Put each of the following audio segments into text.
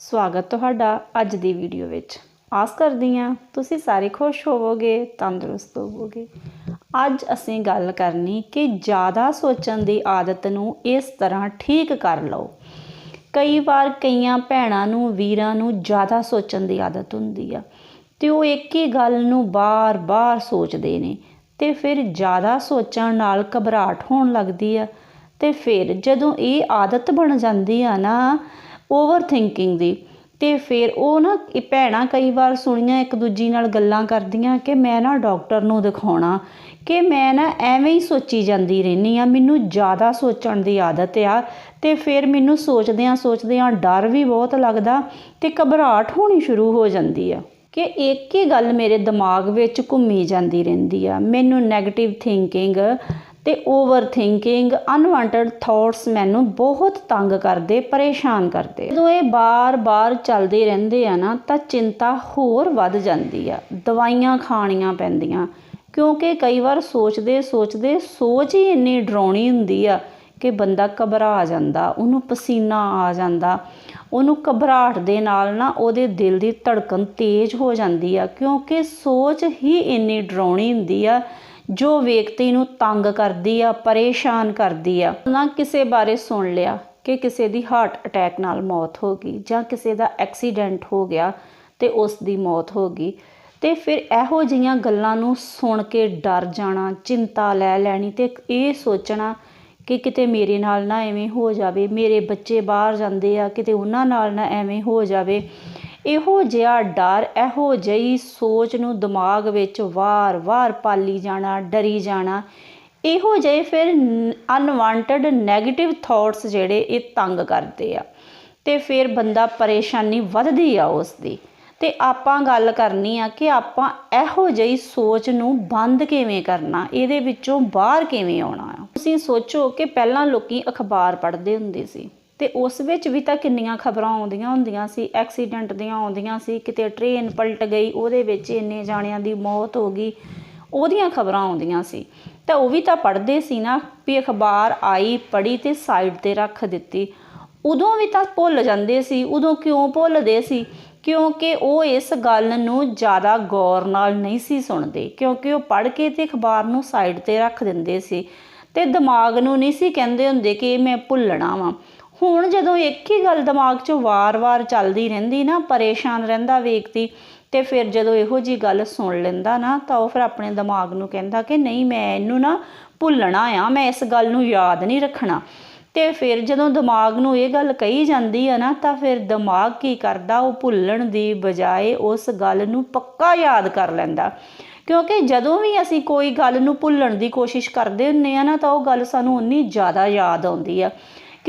ਸਵਾਗਤ ਤੁਹਾਡਾ ਅੱਜ ਦੀ ਵੀਡੀਓ ਵਿੱਚ। ਆਸ ਕਰਦੀ ਹਾਂ ਤੁਸੀਂ ਸਾਰੇ ਖੁਸ਼ ਹੋਵੋਗੇ, ਤੰਦਰੁਸਤ ਹੋਵੋਗੇ। ਅੱਜ ਅਸੀਂ ਗੱਲ ਕਰਨੀ ਕਿ ਜ਼ਿਆਦਾ ਸੋਚਣ ਦੀ ਆਦਤ ਨੂੰ ਇਸ ਤਰ੍ਹਾਂ ਠੀਕ ਕਰ ਲਓ। ਕਈ ਵਾਰ ਕਈਆਂ ਭੈਣਾਂ ਨੂੰ, ਵੀਰਾਂ ਨੂੰ ਜ਼ਿਆਦਾ ਸੋਚਣ ਦੀ ਆਦਤ ਹੁੰਦੀ ਆ ਤੇ ਉਹ ਇੱਕ ਹੀ ਗੱਲ ਨੂੰ ਬਾਰ-ਬਾਰ ਸੋਚਦੇ ਨੇ ਤੇ ਫਿਰ ਜ਼ਿਆਦਾ ਸੋਚਣ ਨਾਲ ਘਬਰਾਹਟ ਹੋਣ ਲੱਗਦੀ ਆ ਤੇ ਫਿਰ ਜਦੋਂ ਇਹ ਆਦਤ ਬਣ ਜਾਂਦੀ ਆ ਨਾ ਓਵਰ ਥਿੰਕਿੰਗ ਦੀ। ਤੇ ਫਿਰ ਉਹ ਨਾ ਇਹ ਭੈਣਾਂ ਕਈ ਵਾਰ ਸੁਣੀਆਂ ਇੱਕ ਦੂਜੀ ਨਾਲ ਗੱਲਾਂ ਕਰਦੀਆਂ ਕਿ ਮੈਂ ਨਾ ਡਾਕਟਰ ਨੂੰ ਦਿਖਾਉਣਾ, ਕਿ ਮੈਂ ਨਾ ਐਵੇਂ ਹੀ ਸੋਚੀ ਜਾਂਦੀ ਰਹਿੰਦੀ ਆ ਮੈਨੂੰ ਜ਼ਿਆਦਾ ਸੋਚਣ ਦੀ ਆਦਤ ਆ ਤੇ ਫਿਰ ਮੈਨੂੰ ਸੋਚਦਿਆਂ ਸੋਚਦਿਆਂ ਡਰ ਵੀ ਬਹੁਤ ਲੱਗਦਾ ਤੇ ਘਬਰਾਹਟ ਹੋਣੀ ਸ਼ੁਰੂ ਹੋ ਜਾਂਦੀ ਆ ਕਿ ਇੱਕ ਹੀ ਗੱਲ ਮੇਰੇ ਦਿਮਾਗ ਵਿੱਚ ਘੁੰਮੀ ਜਾਂਦੀ ਰਹਿੰਦੀ ਆ। ਮੈਨੂੰ 네ਗੇਟਿਵ ਥਿੰਕਿੰਗ ਤੇ ਓਵਰ ਥਿੰਕਿੰਗ ਅਨਵਾਂਟਡ ਥਾਟਸ ਮੈਨੂੰ ਬਹੁਤ ਤੰਗ ਕਰਦੇ, ਪਰੇਸ਼ਾਨ ਕਰਦੇ। ਜਦੋਂ ਇਹ ਬਾਰ-ਬਾਰ ਚੱਲਦੇ ਰਹਿੰਦੇ ਆ ਨਾ, ਤਾਂ ਚਿੰਤਾ ਹੋਰ ਵੱਧ ਜਾਂਦੀ ਆ। ਦਵਾਈਆਂ ਖਾਣੀਆਂ ਪੈਂਦੀਆਂ, ਕਿਉਂਕਿ ਕਈ ਵਾਰ ਸੋਚਦੇ ਸੋਚਦੇ ਸੋਚ ਹੀ ਇੰਨੀ ਡਰਾਉਣੀ ਹੁੰਦੀ ਆ ਕਿ ਬੰਦਾ ਘਬਰਾ ਜਾਂਦਾ, ਉਹਨੂੰ ਪਸੀਨਾ ਆ ਜਾਂਦਾ। ਉਹਨੂੰ ਘਬਰਾਹਟ ਦੇ ਨਾਲ ਨਾ ਉਹਦੇ ਦਿਲ ਦੀ ਧੜਕਣ ਤੇਜ਼ ਹੋ ਜਾਂਦੀ ਆ, ਕਿਉਂਕਿ ਸੋਚ ਹੀ ਇੰਨੀ ਡਰਾਉਣੀ ਹੁੰਦੀ ਆ ਜੋ ਵਿਅਕਤੀ ਨੂੰ ਤੰਗ ਕਰਦੀ ਆ, ਪਰੇਸ਼ਾਨ ਕਰਦੀ ਆ, ਨਾ ਕਿਸੇ ਬਾਰੇ ਸੁਣ ਲਿਆ ਕਿ ਕਿਸੇ ਦੀ ਹਾਰਟ ਅਟੈਕ ਨਾਲ ਮੌਤ ਹੋ ਗਈ ਜਾਂ ਕਿਸੇ ਦਾ ਐਕਸੀਡੈਂਟ ਹੋ ਗਿਆ ਤੇ ਉਸ ਦੀ ਮੌਤ ਹੋ ਗਈ, ਤੇ ਫਿਰ ਇਹੋ ਜਿਹੀਆਂ ਗੱਲਾਂ ਨੂੰ ਸੁਣ ਕੇ ਡਰ ਜਾਣਾ, ਚਿੰਤਾ ਲੈ ਲੈਣੀ ਤੇ ਇਹ ਸੋਚਣਾ ਕਿ ਕਿਤੇ ਮੇਰੇ ਨਾਲ ਨਾ ਐਵੇਂ ਹੋ ਜਾਵੇ, ਮੇਰੇ ਬੱਚੇ ਬਾਹਰ ਜਾਂਦੇ ਆ, ਕਿਤੇ ਉਹਨਾਂ ਨਾਲ ਨਾ ਐਵੇਂ ਹੋ ਜਾਵੇ ਇਹੋ ਜਿਹਾ ਡਰ, ਇਹੋ ਜਿਹੀ ਸੋਚ ਨੂੰ ਦਿਮਾਗ ਵਿੱਚ ਵਾਰ-ਵਾਰ ਪਾਲੀ ਜਾਣਾ, ਡਰੀ ਜਾਣਾ, ਇਹੋ ਜਿਹੇ ਫਿਰ ਅਨਵਾਂਟਡ 네ਗੇਟਿਵ ਥਾਟਸ ਜਿਹੜੇ ਇਹ ਤੰਗ ਕਰਦੇ ਆ। ਤੇ ਫਿਰ ਬੰਦਾ ਪਰੇਸ਼ਾਨੀ ਵੱਧਦੀ ਆ ਉਸ ਦੀ ਤੇ ਆਪਾਂ ਗੱਲ ਕਰਨੀ ਆ ਕਿ ਆਪਾਂ ਇਹੋ ਜਿਹੀ ਸੋਚ ਨੂੰ ਬੰਦ ਕਿਵੇਂ ਕਰਨਾ, ਇਹਦੇ ਵਿੱਚੋਂ ਬਾਹਰ ਕਿਵੇਂ ਆਉਣਾ ਆ? ਤੁਸੀਂ ਸੋਚੋ ਕਿ ਪਹਿਲਾਂ ਲੋਕੀ ਅਖਬਾਰ ਪੜ੍ਹਦੇ ਹੁੰਦੇ ਸੀ। ਤੇ ਉਸ ਵਿੱਚ ਵੀ ਤਾਂ ਕਿੰਨੀਆਂ ਖਬਰਾਂ ਆਉਂਦੀਆਂ ਹੁੰਦੀਆਂ ਸੀ ਐਕਸੀਡੈਂਟ ਦੀਆਂ ਆਉਂਦੀਆਂ ਸੀ, ਕਿਤੇ ਟ੍ਰੇਨ ਪਲਟ ਗਈ, ਉਹਦੇ ਵਿੱਚ ਇੰਨੇ ਜਾਣਿਆਂ ਦੀ ਮੌਤ ਹੋ ਗਈ, ਉਹਦੀਆਂ ਖਬਰਾਂ ਆਉਂਦੀਆਂ ਸੀ। ਤਾਂ ਉਹ ਵੀ ਤਾਂ ਪੜ੍ਹਦੇ ਸੀ ਨਾ ਵੀ ਅਖਬਾਰ ਆਈ, ਪੜ੍ਹੀ ਤੇ ਸਾਈਡ ਤੇ ਰੱਖ ਦਿੱਤੀ। ਉਦੋਂ ਵੀ ਤਾਂ ਭੁੱਲ ਜਾਂਦੇ ਸੀ, ਉਦੋਂ ਕਿਉਂ ਭੁੱਲਦੇ ਸੀ? ਕਿਉਂਕਿ ਉਹ ਇਸ ਗੱਲ ਨੂੰ ਜ਼ਿਆਦਾ ਗੌਰ ਨਾਲ ਨਹੀਂ ਸੀ ਸੁਣਦੇ, ਕਿਉਂਕਿ ਉਹ ਪੜ੍ਹ ਕੇ ਤੇ ਅਖਬਾਰ ਨੂੰ ਸਾਈਡ ਤੇ ਰੱਖ ਦਿੰਦੇ ਸੀ। ਤੇ ਦਿਮਾਗ ਨੂੰ ਨਹੀਂ ਸੀ ਕਹਿੰਦੇ ਹੁੰਦੇ ਕਿ ਮੈਂ ਭੁੱਲਣਾ ਵਾਂ। ਹੁਣ ਜਦੋਂ ਇੱਕ ਹੀ ਗੱਲ ਦਿਮਾਗ 'ਚੋਂ ਵਾਰ-ਵਾਰ ਚੱਲਦੀ ਰਹਿੰਦੀ ਨਾ, ਪਰੇਸ਼ਾਨ ਰਹਿੰਦਾ ਵਿਅਕਤੀ ਤੇ ਫਿਰ ਜਦੋਂ ਇਹੋ ਜੀ ਗੱਲ ਸੁਣ ਲੈਂਦਾ ਨਾ, ਤਾਂ ਉਹ ਫਿਰ ਆਪਣੇ ਦਿਮਾਗ ਨੂੰ ਕਹਿੰਦਾ ਕਿ ਨਹੀਂ, ਮੈਂ ਇਹਨੂੰ ਨਾ ਭੁੱਲਣਾ ਆ, ਮੈਂ ਇਸ ਗੱਲ ਨੂੰ ਯਾਦ ਨਹੀਂ ਰੱਖਣਾ। ਤੇ ਫਿਰ ਜਦੋਂ ਦਿਮਾਗ ਨੂੰ ਇਹ ਗੱਲ ਕਹੀ ਜਾਂਦੀ ਆ ਨਾ, ਤਾਂ ਫਿਰ ਦਿਮਾਗ ਕੀ ਕਰਦਾ? ਉਹ ਭੁੱਲਣ ਦੀ ਬਜਾਏ ਉਸ ਗੱਲ ਨੂੰ ਪੱਕਾ ਯਾਦ ਕਰ ਲੈਂਦਾ। ਕਿਉਂਕਿ ਜਦੋਂ ਵੀ ਅਸੀਂ ਕੋਈ ਗੱਲ ਨੂੰ ਭੁੱਲਣ ਦੀ ਕੋਸ਼ਿਸ਼ ਕਰਦੇ ਹੁੰਨੇ ਆ ਨਾ, ਤਾਂ ਉਹ ਗੱਲ ਸਾਨੂੰ ਉਨੀ ਜ਼ਿਆਦਾ ਯਾਦ ਆਉਂਦੀ ਆ।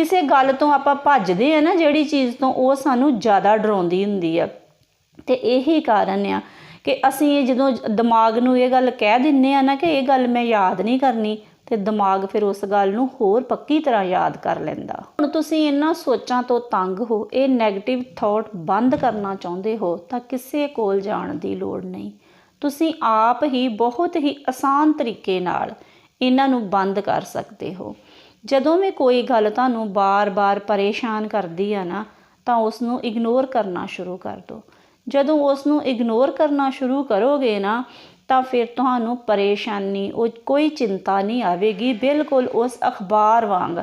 ਕਿਸੇ ਗੱਲ ਤੋਂ ਆਪਾਂ ਭੱਜਦੇ ਆ ਨਾ ਜਿਹੜੀ ਚੀਜ਼ ਤੋਂ, ਉਹ ਸਾਨੂੰ ਜ਼ਿਆਦਾ ਡਰਾਉਂਦੀ ਹੁੰਦੀ ਆ। ਤੇ ਇਹੀ ਕਾਰਨ ਆ ਕਿ ਅਸੀਂ ਜਦੋਂ ਦਿਮਾਗ ਨੂੰ ਇਹ ਗੱਲ ਕਹਿ ਦਿੰਨੇ ਆ ਨਾ ਕਿ ਇਹ ਗੱਲ ਮੈਂ ਯਾਦ ਨਹੀਂ ਕਰਨੀ, ਤੇ ਦਿਮਾਗ ਫਿਰ ਉਸ ਗੱਲ ਨੂੰ ਹੋਰ ਪੱਕੀ ਤਰ੍ਹਾਂ ਯਾਦ ਕਰ ਲੈਂਦਾ। ਹੁਣ ਤੁਸੀਂ ਇਹਨਾਂ ਸੋਚਾਂ ਤੋਂ ਤੰਗ ਹੋ, ਇਹ 네ਗੇਟਿਵ ਥਾਟ ਬੰਦ ਕਰਨਾ ਚਾਹੁੰਦੇ ਹੋ, ਤਾਂ ਕਿਸੇ ਕੋਲ ਜਾਣ ਦੀ ਲੋੜ ਨਹੀਂ। ਤੁਸੀਂ ਆਪ ਹੀ ਬਹੁਤ ਹੀ ਆਸਾਨ ਤਰੀਕੇ ਨਾਲ ਇਹਨਾਂ ਨੂੰ ਬੰਦ ਕਰ ਸਕਦੇ ਹੋ। ਜਦੋਂ ਵੀ ਕੋਈ ਗੱਲ ਤੁਹਾਨੂੰ ਬਾਰ-ਬਾਰ ਪਰੇਸ਼ਾਨ ਕਰਦੀ ਆ ਨਾ, ਤਾਂ ਉਸ ਨੂੰ ਇਗਨੋਰ ਕਰਨਾ ਸ਼ੁਰੂ ਕਰ ਦਿਓ ਜਦੋਂ ਉਸ ਨੂੰ ਇਗਨੋਰ ਕਰਨਾ ਸ਼ੁਰੂ ਕਰੋਗੇ ਨਾ, ਤਾਂ ਫਿਰ ਤੁਹਾਨੂੰ ਪਰੇਸ਼ਾਨੀ, ਉਹ ਕੋਈ ਚਿੰਤਾ ਨਹੀਂ ਆਵੇਗੀ। ਬਿਲਕੁਲ ਉਸ ਅਖਬਾਰ ਵਾਂਗ,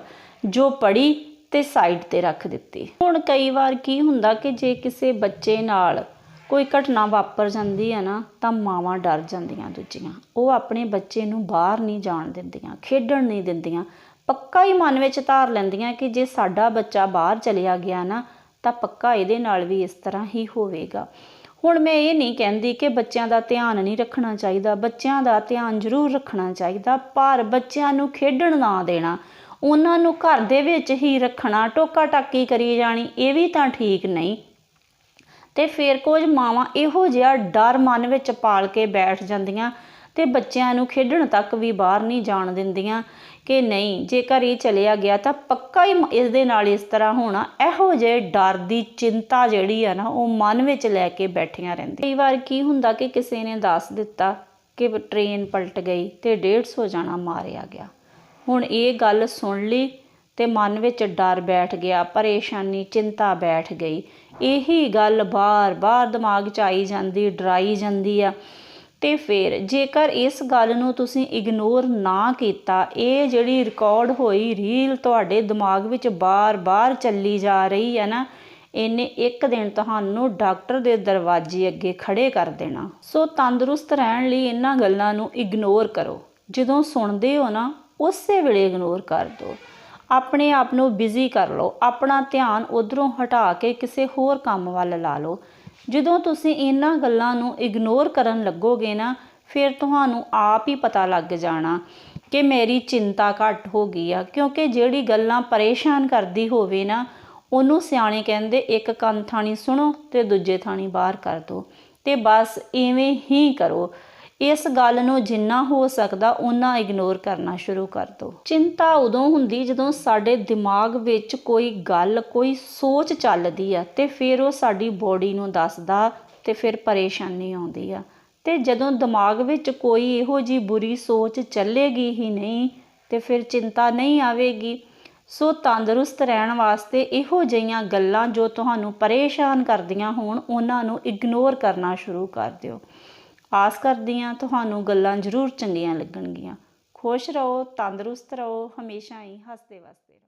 ਜੋ ਪੜੀ ਤੇ ਸਾਈਡ ਤੇ ਰੱਖ ਦਿੱਤੀ। ਹੁਣ ਕਈ ਵਾਰ ਕੀ ਹੁੰਦਾ ਕਿ ਜੇ ਕਿਸੇ ਬੱਚੇ ਨਾਲ ਕੋਈ ਘਟਨਾ ਵਾਪਰ ਜਾਂਦੀ ਹੈ ਨਾ, ਤਾਂ ਮਾਵਾਂ ਡਰ ਜਾਂਦੀਆਂ ਦੂਜੀਆਂ। ਉਹ ਆਪਣੇ ਬੱਚੇ ਨੂੰ ਬਾਹਰ ਨਹੀਂ ਜਾਣ ਦਿੰਦੀਆਂ, ਖੇਡਣ ਨਹੀਂ ਦਿੰਦੀਆਂ। ਪੱਕਾ ਹੀ ਮਨ ਵਿੱਚ ਧਾਰ ਲੈਂਦੀਆਂ ਕਿ ਜੇ ਸਾਡਾ ਬੱਚਾ ਬਾਹਰ ਚਲਿਆ ਗਿਆ ਨਾ, ਤਾਂ ਪੱਕਾ ਇਹਦੇ ਨਾਲ ਵੀ ਇਸ ਤਰ੍ਹਾਂ ਹੀ ਹੋਵੇਗਾ। ਹੁਣ ਮੈਂ ਇਹ ਨਹੀਂ ਕਹਿੰਦੀ ਕਿ ਬੱਚਿਆਂ ਦਾ ਧਿਆਨ ਨਹੀਂ ਰੱਖਣਾ ਚਾਹੀਦਾ। ਬੱਚਿਆਂ ਦਾ ਧਿਆਨ ਜ਼ਰੂਰ ਰੱਖਣਾ ਚਾਹੀਦਾ, ਪਰ ਬੱਚਿਆਂ ਨੂੰ ਖੇਡਣ ਨਾ ਦੇਣਾ। ਉਹਨਾਂ ਨੂੰ ਘਰ ਦੇ ਵਿੱਚ ਹੀ ਰੱਖਣਾ, ਟੋਕਾ ਟਾਕੀ ਕਰੀ ਜਾਣੀ, ਇਹ ਵੀ ਤਾਂ ਠੀਕ ਨਹੀਂ। ਤੇ ਫਿਰ ਕੁਝ ਮਾਵਾਂ ਇਹੋ ਜਿਹਾ ਡਰ ਮਨ ਵਿੱਚ ਪਾਲ ਕੇ ਬੈਠ ਜਾਂਦੀਆਂ ਤੇ ਬੱਚਿਆਂ ਨੂੰ ਖੇਡਣ ਤੱਕ ਵੀ ਬਾਹਰ ਨਹੀਂ ਜਾਣ ਦਿੰਦੀਆਂ ਕਿ ਨਹੀਂ, ਜੇਕਰ ਇਹ ਚਲਿਆ ਗਿਆ ਤਾਂ ਪੱਕਾ ਹੀ ਇਸ ਦੇ ਨਾਲ ਇਸ ਤਰ੍ਹਾਂ ਹੋਣਾ। ਇਹੋ ਜਿਹੇ ਡਰ ਦੀ ਚਿੰਤਾ ਜਿਹੜੀ ਆ ਨਾ, ਉਹ ਮਨ ਵਿੱਚ ਲੈ ਕੇ ਬੈਠੀਆਂ ਰਹਿੰਦੀਆਂ। ਕਈ ਵਾਰ ਕੀ ਹੁੰਦਾ ਕਿ ਕਿਸੇ ਨੇ ਦੱਸ ਦਿੱਤਾ ਕਿ ਟ੍ਰੇਨ ਪਲਟ ਗਈ ਤੇ 150 ਜਾਣਾ ਮਾਰਿਆ ਗਿਆ। ਹੁਣ ਇਹ ਗੱਲ ਸੁਣ ਲਈ ਤੇ ਮਨ ਵਿੱਚ ਡਰ ਬੈਠ ਗਿਆ, ਪਰੇਸ਼ਾਨੀ, ਚਿੰਤਾ ਬੈਠ ਗਈ। ਇਹੀ ਗੱਲ ਬਾਰ-ਬਾਰ ਦਿਮਾਗ 'ਚ ਆਈ ਜਾਂਦੀ, ਡਰਾਈ ਜਾਂਦੀ ਆ। ਤੇ ਫਿਰ ਜੇਕਰ ਇਸ ਗੱਲ ਨੂੰ ਤੁਸੀਂ ਇਗਨੋਰ ਨਾ ਕੀਤਾ, ਇਹ ਜਿਹੜੀ ਰਿਕਾਰਡ ਹੋਈ ਰੀਲ ਤੁਹਾਡੇ ਦਿਮਾਗ ਵਿੱਚ ਬਾਰ-ਬਾਰ ਚੱਲੀ ਜਾ ਰਹੀ ਹੈ ਨਾ, ਇਹਨੇ ਇੱਕ ਦਿਨ ਤੁਹਾਨੂੰ ਡਾਕਟਰ ਦੇ ਦਰਵਾਜ਼ੇ ਅੱਗੇ ਖੜੇ ਕਰ ਦੇਣਾ। ਸੋ ਤੰਦਰੁਸਤ ਰਹਿਣ ਲਈ ਇਹਨਾਂ ਗੱਲਾਂ ਨੂੰ ਇਗਨੋਰ ਕਰੋ। ਜਦੋਂ ਸੁਣਦੇ ਹੋ ਨਾ, ਉਸੇ ਵੇਲੇ ਇਗਨੋਰ ਕਰ ਦਿਓ। ਆਪਣੇ ਆਪ ਨੂੰ ਬਿਜ਼ੀ ਕਰ ਲਓ। ਆਪਣਾ ਧਿਆਨ ਉਧਰੋਂ ਹਟਾ ਕੇ ਕਿਸੇ ਹੋਰ ਕੰਮ ਵੱਲ ਲਾ ਲਓ। ਜਦੋਂ ਤੁਸੀਂ ਇਹਨਾਂ ਗੱਲਾਂ ਨੂੰ ਇਗਨੋਰ ਕਰਨ ਲੱਗੋਗੇ ਨਾ, ਫਿਰ ਤੁਹਾਨੂੰ ਆਪ ਹੀ ਪਤਾ ਲੱਗ ਜਾਣਾ ਕਿ ਮੇਰੀ ਚਿੰਤਾ ਘੱਟ ਹੋ ਗਈ ਆ। ਕਿਉਂਕਿ ਜਿਹੜੀ ਗੱਲਾਂ ਪਰੇਸ਼ਾਨ ਕਰਦੀ ਹੋਵੇ ਨਾ, ਉਹਨੂੰ ਸਿਆਣੇ ਕਹਿੰਦੇ, ਇੱਕ ਕੰਨ ਥਾਣੀ ਸੁਣੋ ਤੇ ਦੂਜੇ ਥਾਣੀ ਬਾਹਰ ਕਰ ਦਿਓ। ਤੇ ਬਸ ਐਵੇਂ ਹੀ ਕਰੋ। ਇਸ ਗੱਲ ਨੂੰ ਜਿੰਨਾ ਹੋ ਸਕਦਾ ਉਹਨਾਂ ਇਗਨੋਰ ਕਰਨਾ ਸ਼ੁਰੂ ਕਰ ਦਿਓ ਚਿੰਤਾ ਉਦੋਂ ਹੁੰਦੀ ਜਦੋਂ ਸਾਡੇ ਦਿਮਾਗ ਵਿੱਚ ਕੋਈ ਗੱਲ, ਕੋਈ ਸੋਚ ਚੱਲਦੀ ਆ ਤੇ ਫਿਰ ਉਹ ਸਾਡੀ ਬੋਡੀ ਨੂੰ ਦੱਸਦਾ ਤੇ ਫਿਰ ਪਰੇਸ਼ਾਨੀ ਆਉਂਦੀ ਆ। ਤੇ ਜਦੋਂ ਦਿਮਾਗ ਵਿੱਚ ਕੋਈ ਇਹੋ ਜੀ ਬੁਰੀ ਸੋਚ ਚੱਲੇਗੀ ਹੀ ਨਹੀਂ ਤੇ ਫਿਰ ਚਿੰਤਾ ਨਹੀਂ ਆਵੇਗੀ। ਸੋ ਤੰਦਰੁਸਤ ਰਹਿਣ ਵਾਸਤੇ ਇਹੋ ਜਿਹੀਆਂ ਗੱਲਾਂ ਜੋ ਤੁਹਾਨੂੰ ਪਰੇਸ਼ਾਨ ਕਰਦੀਆਂ ਹੋਣ, ਉਹਨਾਂ ਨੂੰ ਇਗਨੋਰ ਕਰਨਾ ਸ਼ੁਰੂ ਕਰ ਦਿਓ। ਆਸ ਕਰਦੀ ਹਾਂ ਤੁਹਾਨੂੰ ਗੱਲਾਂ ਜ਼ਰੂਰ ਚੰਗੀਆਂ ਲੱਗਣਗੀਆਂ। ਖੁਸ਼ ਰਹੋ, ਤੰਦਰੁਸਤ ਰਹੋ, ਹਮੇਸ਼ਾ ਹੀ ਹੱਸਦੇ ਵਸਦੇ ਰਹੋ।